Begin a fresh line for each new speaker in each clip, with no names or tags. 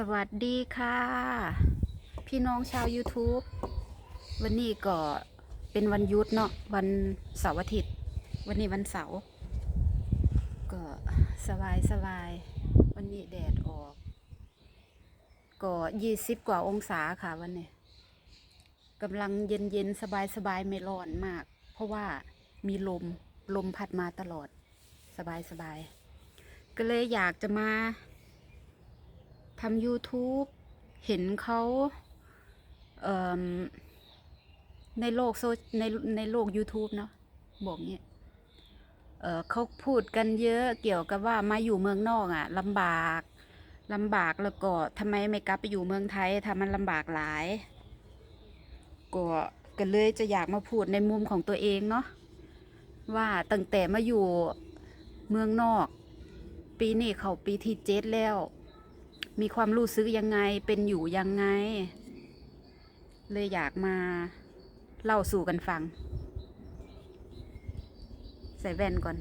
สวัสดีค่ะ พี่น้องชาว YouTube วันนี้ก็เป็นวันยุดเนาะวันเสาร์อาทิตย์ วันนี้วันเสาร์ก็สบายสบาย วันนี้แดดออก ก็ยี่สิบกว่าองศาค่ะวันนี้กำลังเย็นเย็นสบายสบายไม่ร้อนมาก เพราะว่ามีลมลมพัดมาตลอด สบายสบาย ก็เลยอยากจะมา ทำ YouTube เห็นเขาเในโลกโซในในโลก YouTube เนาะบอกเงี้ยเเขาพูดกันเยอะเกี่ยวกับว่ามาอยู่เมืองนอกอะ่ะลำบากลำบากแล้วก็ทำไมไม่กลับไปอยู่เมืองไทยทำมันลำบากหลายก็ก็เลยจะอยากมาพูดในมุมของตัวเองเนาะว่าตั้งแต่มาอยู่เมืองนอก ปีนี้เขาปีที่เจ็ดแล้ว มีความรู้สึกยังไงเป็นอยู่ยังไง เลยอยากมาเล่าสู่กันฟัง ใส่แว่นก่อน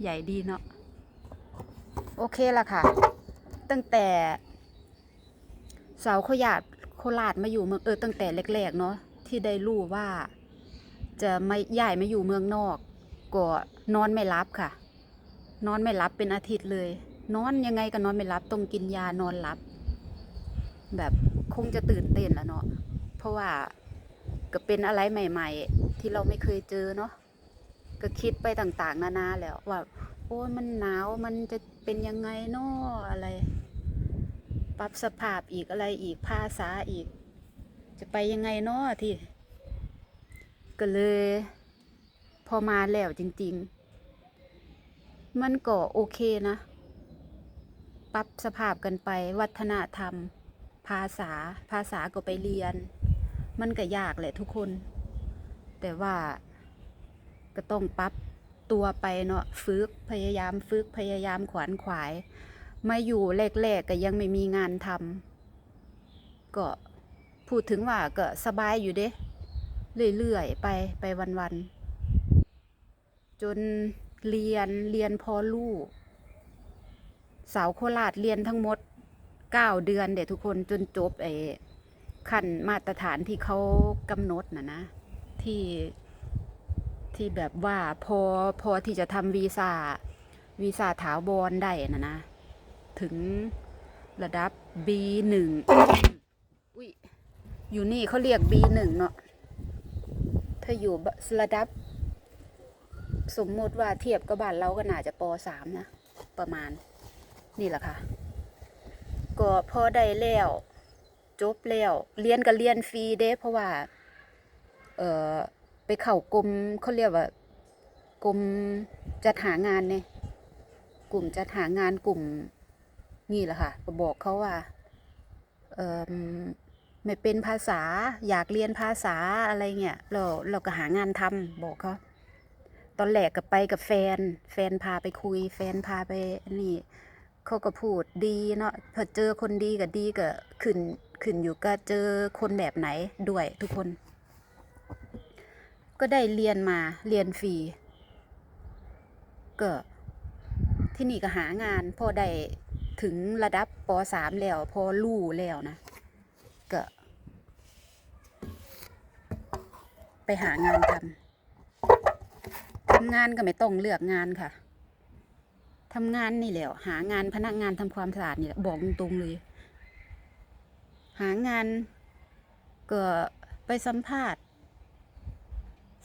ใหญ่ดีเนาะโอเคละค่ะ ตั้งแต่สาวโคยาดโคราชมาอยู่เมืองเออตั้งแต่แรกๆเนาะที่ได้รู้ว่า จะไม่ย้ายมาอยู่เมืองนอก ก็นอนไม่รับค่ะ นอนไม่หลับเป็นอาทิตย์เลย นอนยังไงก็นอนไม่หลับต้องกินยานอนหลับ แบบคงจะตื่นเต้นแล้วเนาะเพราะว่าก็เป็นอะไรใหม่ ๆ ที่เราไม่เคยเจอเนาะก็คิดไปต่างๆ นานาแล้วว่าโอ้ยมันหนาวมันจะเป็นยังไงเนาะอะไร ปรับสภาพอีกอะไรอีกภาษาอีก จะไปยังไงเนาะที่ ก็เลย พอมาแล้วจริง ๆ มันก็โอเคนะ ปรับสภาพกันไป วัฒนธรรม ภาษา ภาษาก็ไปเรียน มันก็ยากแหละทุกคน แต่ว่าก็ต้องปรับตัวไปเนาะฝึกพยายามฝึกพยายามขวนขวาย มาอยู่แรกๆก็ยังไม่มีงานทำก็พูดถึงว่าก็สบายอยู่เด้เรื่อยๆไปไปวันๆจน เรียนเรียนพอลูก สาวโคราชเรียนทั้งหมดเก้าเดือนเด็ทุกคนจนจบไอ้ขั้นมาตรฐานที่เขากำหนดนะนะ ที่ที่แบบว่าพอพอที่จะทำวีซ่าวีซ่าถาวรได้นะนะ ถึงระดับ B1 อุ้ยอยู่นี่เขาเรียก B1 เนาะถ้าอยู่ระดับ สมมติว่าเทียบกับบ้านเราก็น่าจะปสามนะ ประมาณนี่แหละค่ะ ก็พอได้แล้วจบแล้วเรียนก็เรียนฟรีเด้เพราะว่า เออไปเข้ากรมเขาเรียกว่ากรมจัดหางานเนี่ยกลุ่มจัดหางานกลุ่มนี่แหละค่ะก็บอกเขาว่าเออไม่เป็นภาษาอยากเรียนภาษาอะไรเงี้ยเราเราก็หางานทำบอกเขา ตอนแรกก็ไปกับแฟน แฟนพาไปคุย แฟนพาไปนี่เขาก็พูดดีเนาะพอเจอคนดีกับดีก็ขึ้นขึ้นอยู่ก็เจอคนแบบไหนด้วยทุกคน ก็ได้เรียนมาเรียนฟรีก็ที่นี่ก็หางานพอได้ถึงระดับปสามแล้วพอลู่แล้วนะก็ไปหางานทำ ทำงานก็ไม่ต้องเลือกงานค่ะทำงานนี่แหละหางานพนักงานทำความสะอาดนี่แหละบอกตรงๆเลย หางานก็ไปสัมภาษณ์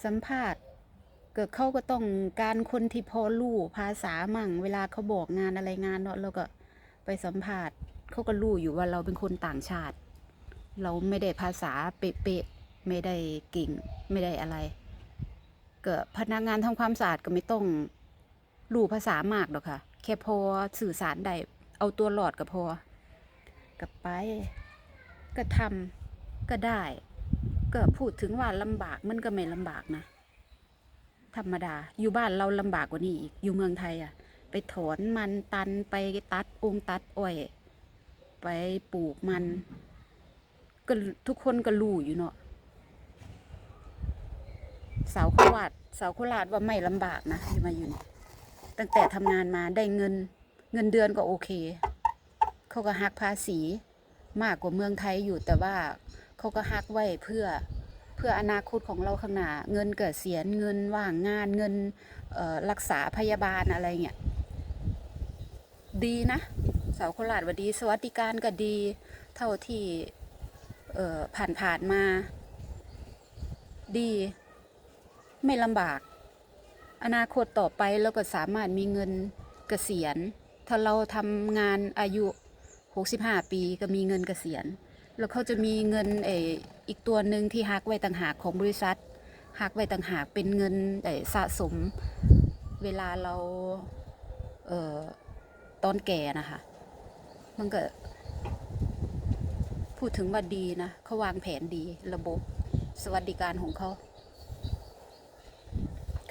สัมภาษณ์ก็เขาก็ต้องการคนที่พอรู้ภาษามั่ง เวลาเขาบอกงานอะไรงานเนาะเราก็ไปสัมภาษณ์เขาก็รู้อยู่ว่าเราเป็นคนต่างชาติ เราไม่ได้ภาษาเป๊ะๆไม่ได้เก่ง ไม่ได้อะไร ก็พนักงานทำความสะอาดก็ไม่ต้องรู้ภาษามากหรอกค่ะ แค่พอสื่อสารได้เอาตัวหลอดก็พอกับไป ก็ทำก็ได้ ก็พูดถึงว่าลำบากมันก็ไม่ลำบากนะ ธรรมดา อยู่บ้านเราลำบากกว่านี้อีก อยู่เมืองไทยอะ ไปถอนมันตันไปตัดองตัดอ้อยไปปลูกมัน ก็ทุกคนก็รู้อยู่เนาะ สาวโคราชสาวโคราชว่าไม่ลำบากนะที่มาอยู่นี่ตั้งแต่ทำงานมาได้เงิน เงินเดือนก็โอเค เขาก็หักภาษีมากกว่าเมืองไทยอยู่แต่ว่าเขาก็หักไว้เพื่อเพื่ออนาคตของเราข้างหน้าเงินเกิดเสียเงินว่างงานเงินรักษาพยาบาลอะไรเงี้ยดีนะสาวโคราชว่าดี สวัสดิการก็ดี เท่าที่ผ่านผ่านมา ดี ไม่ลำบาก อนาคตต่อไปเราก็สามารถมีเงินเกษียณ ถ้าเราทำงานอายุ 65 ปีก็มีเงินเกษียณ แล้วเขาจะมีเงินเอออีกตัวหนึ่งที่หักไว้ต่างหากของบริษัทหักไว้ต่างหากเป็นเงินสะสมเวลาเราเอ่อตอนแก่นะคะ มันก็ พูดถึงว่าดีนะเขาวางแผนดีระบบสวัสดิการของเขา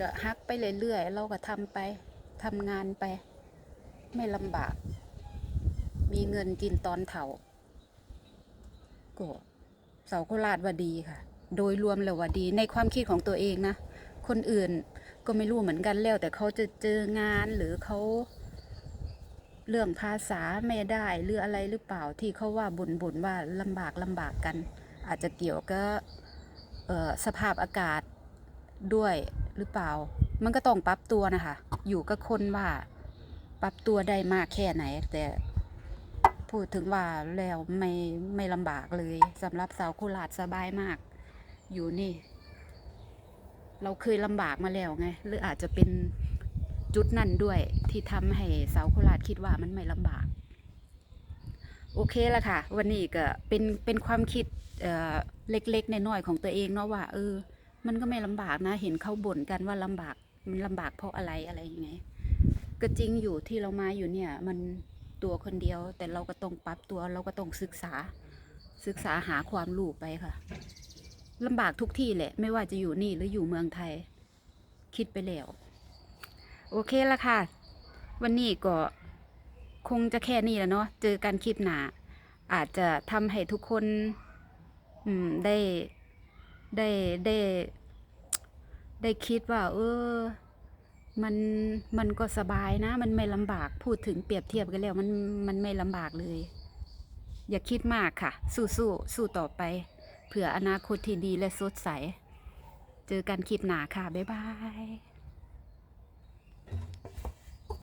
ก็ฮักไปเรื่อยๆเราก็ทำไปทำงานไป ไม่ลำบาก มีเงินกินตอนเฒ่าก็เสาโคราชว่าดีค่ะ โดยรวมแล้วว่าดีในความคิดของตัวเองนะ คนอื่นก็ไม่รู้เหมือนกันแล้ว แต่เขาจะเจองานหรือเขาเรื่องภาษาไม่ได้หรืออะไรหรือเปล่าที่เขาว่าบ่นบ่นว่าลำบากลำบากกัน อาจจะเกี่ยวกับสภาพอากาศด้วย หรือเปล่า มันก็ต้องปรับตัวนะคะ อยู่กับคนว่าปรับตัวได้มากแค่ไหน แต่พูดถึงว่าแล้วไม่ไม่ลำบากเลยสำหรับสาวโคราชสบายมาก อยู่นี่ เราเคยลำบากมาแล้วไง หรืออาจจะเป็นจุดนั่นด้วยที่ทำให้สาวโคราชคิดว่ามันไม่ลำบากโอเคละค่ะ วันนี้ก็เป็นเป็นความคิดเเล็กๆน้อยๆของตัวเองเนาะว่าเออ มันก็ไม่ลำบากนะ เห็นเขาบ่นกันว่าลำบากมันลำบากเพราะอะไรอะไรยังไง ก็จริงอยู่ที่เรามาอยู่เนี่ย มันตัวคนเดียว แต่เราก็ต้องปรับตัวเราก็ต้องศึกษา ศึกษาหาความรู้ไปค่ะลำบากทุกที่แหละ ไม่ว่าจะอยู่นี่หรืออยู่เมืองไทย คิดไปแล้ว โอเคละค่ะ วันนี้ก็คงจะแค่นี้แหล้วเนาะเจอกันคลิปหนาอาจจะทำให้ทุกคนได้ ได้ได้ได้คิดว่า เออ มันมันก็สบายนะ มันไม่ลำบากพูดถึงเปรียบเทียบกันแล้วมันมันไม่ลำบากเลย อย่าคิดมากค่ะ สู้สู้สู้ต่อไปเผื่ออนาคตที่ดีและสดใส เจอกันคลิปหนาค่ะ บ๊ายบาย